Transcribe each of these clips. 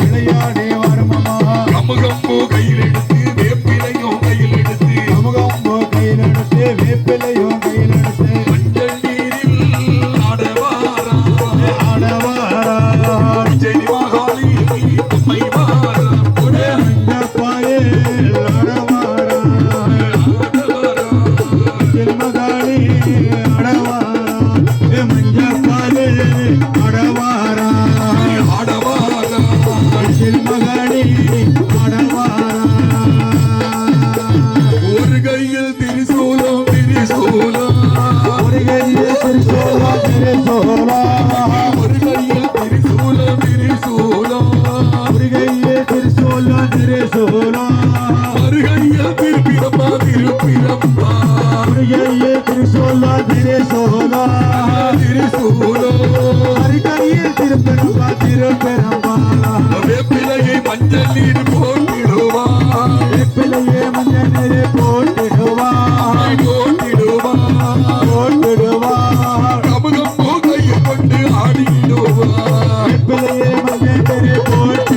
விளையாடி வருமமா கம்பு கையில் எடுத்து तेरे बंदे तेरे बोल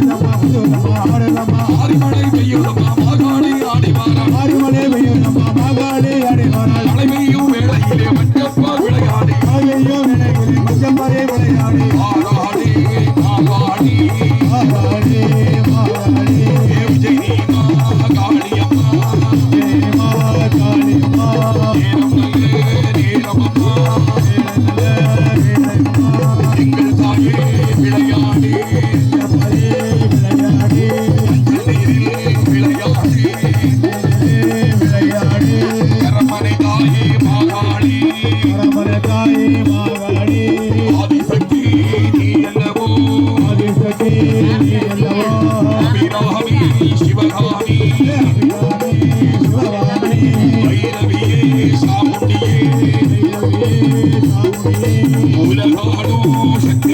দাও আমার দাও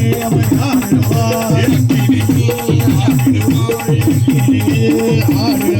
ஆடுவா ஆடுவா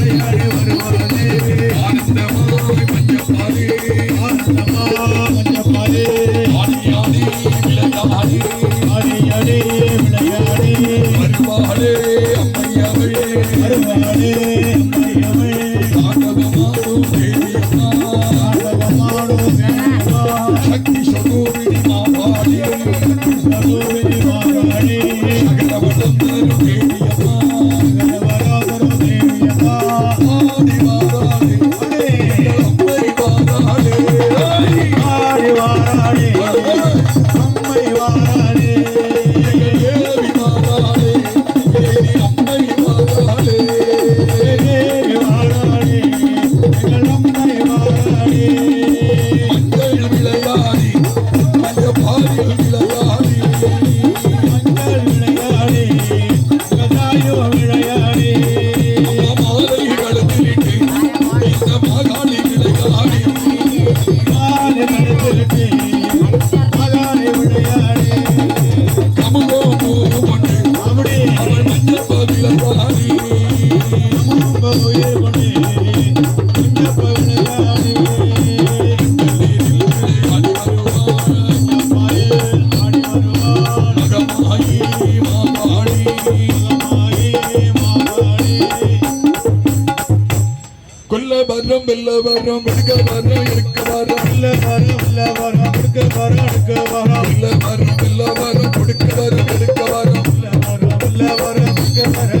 வரும் வெள்ள வரும் எடுக்க வரும் இருக்க வரும். இல்ல வரும் இல்ல வரும் எடுக்க வரும் எடுக்க வரும். இல்ல வரும் இல்ல வரும் கொடுக்க வரும். எடுக்க வரும் இல்ல வரும் இல்ல வரும் எடுக்க வரும்.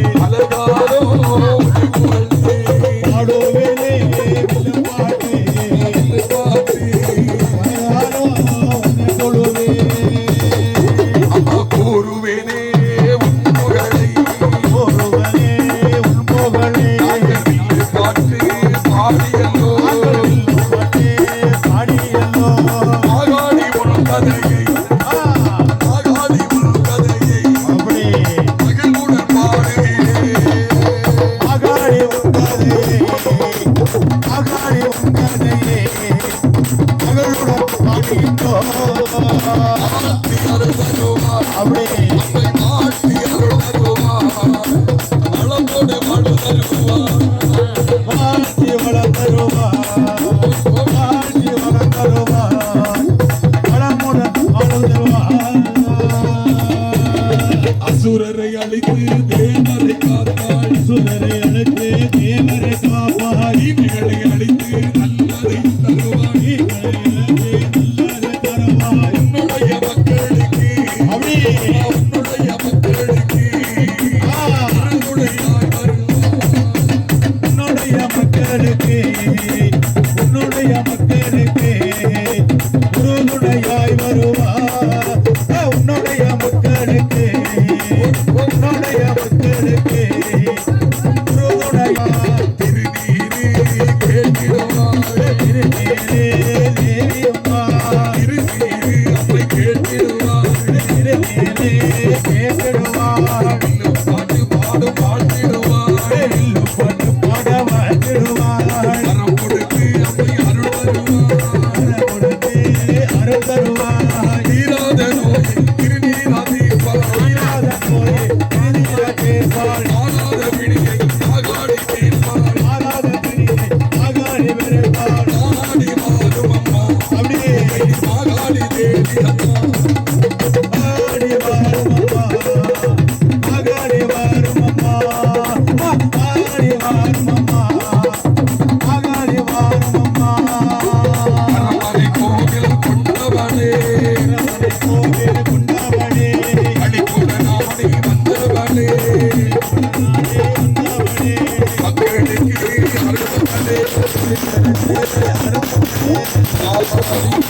அருள்வருவா Thank you.